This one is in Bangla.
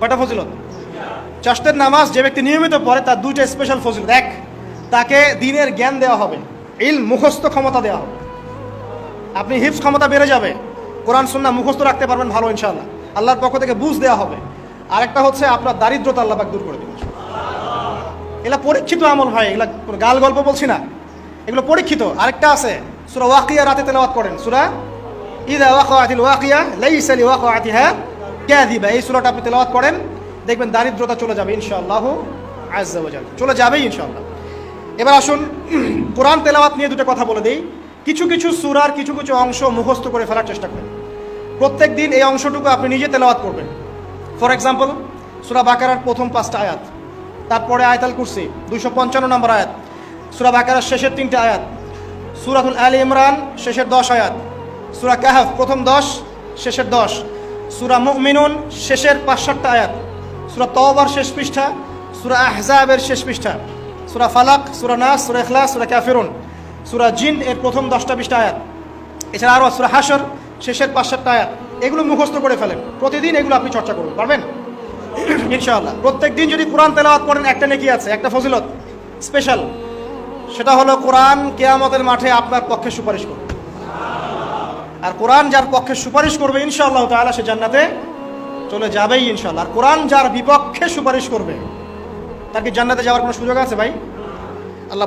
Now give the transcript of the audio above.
কয়টা ফজিলত? চাষতের নামাজ যে ব্যক্তি নিয়মিত পড়ে তার দুইটা স্পেশাল ফজিলত। এক, তাকে দিনের জ্ঞান দেওয়া হবে। ইল মুখস্থ ক্ষমতা দেওয়া হবে। আপনি হিপস ক্ষমতা বেড়ে যাবে। কোরআন সুন্না মুখস্থ রাখতে পারবেন ভালো ইনশাল্লাহ আল্লাহর পক্ষ থেকে বুঝ দেওয়া হবে। আরেকটা হচ্ছে আপনার দারিদ্রতা আল্লাহ দূর করে দেবেন। এগুলা পরীক্ষিত আমল ভাই, এগুলা গাল গল্প বলছি না। এগুলো পরীক্ষিত। আরেকটা আছে, সুরা ওয়াকিয়া রাতে তেলাওয়াত করেন। সুরা ইদা ওয়াকিয়া লাইসা লি কাযিবা এই সূরাটা আপনি তেলাওয়াত করেন, দেখবেন দারিদ্রতা চলে যাবে ইনশাআল্লাহ ওয়াজাল চলে যাবেই ইনশাআল্লাহ। এবার আসুন, কোরআন তেলাওয়াত নিয়ে দুটো কথা বলে দিই। কিছু কিছু সুরার কিছু কিছু অংশ মুখস্থ করে ফেলার চেষ্টা করেন। প্রত্যেক দিন এই অংশটুকু আপনি নিজে তেলাওয়াত করবেন। ফর এক্সাম্পল সুরা বাকারার প্রথম পাঁচটা আয়াত, তারপরে আয়াতাল কুরসি, দুইশো পঞ্চান্ন নম্বর আয়াত, সুরা বাকারার শেষের তিনটে আয়াত, সুরাতুল আল ইমরান শেষের দশ আয়াত, সুরা কাহাফ প্রথম দশ, শেষের দশ সুরা মুমিনুন, শেষের পাঁচ সাতটা আয়াত। সুরা তওবার শেষ পৃষ্ঠা, সুরা আহজাবের শেষ পৃষ্ঠা। সুরা ফালাক, সুরা নাস, সুরা ইখলাস, সুরা কাফিরুন। সুরা জিন এর প্রথম দশটা পৃষ্ঠা আয়াত। এছাড়া আরও সুরা হাসর শেষের পাঁচ আয়াত। এগুলো মুখস্থ করে ফেলেন। প্রতিদিন এগুলো আপনি চর্চা করুন, পারবেন? ইনশাআল্লাহ। প্রত্যেক দিন যদি কোরআন তেলাওয়াত করেন একটা নেকি আছে, একটা ফজিলত, স্পেশাল। সেটা হলো কোরআন কেয়ামতের মাঠে আপনার পক্ষে সুপারিশ করবে আর কোরআন যার পক্ষে সুপারিশ করবে, ইনশাআল্লাহ তাহলে সে জান্নাতে চলে যাবেই ইনশাল্লাহ আর কোরআন যার বিপক্ষে সুপারিশ করবে তাকে জান্নাতে যাওয়ার কোনো সুযোগ আছে ভাই? আল্লাহ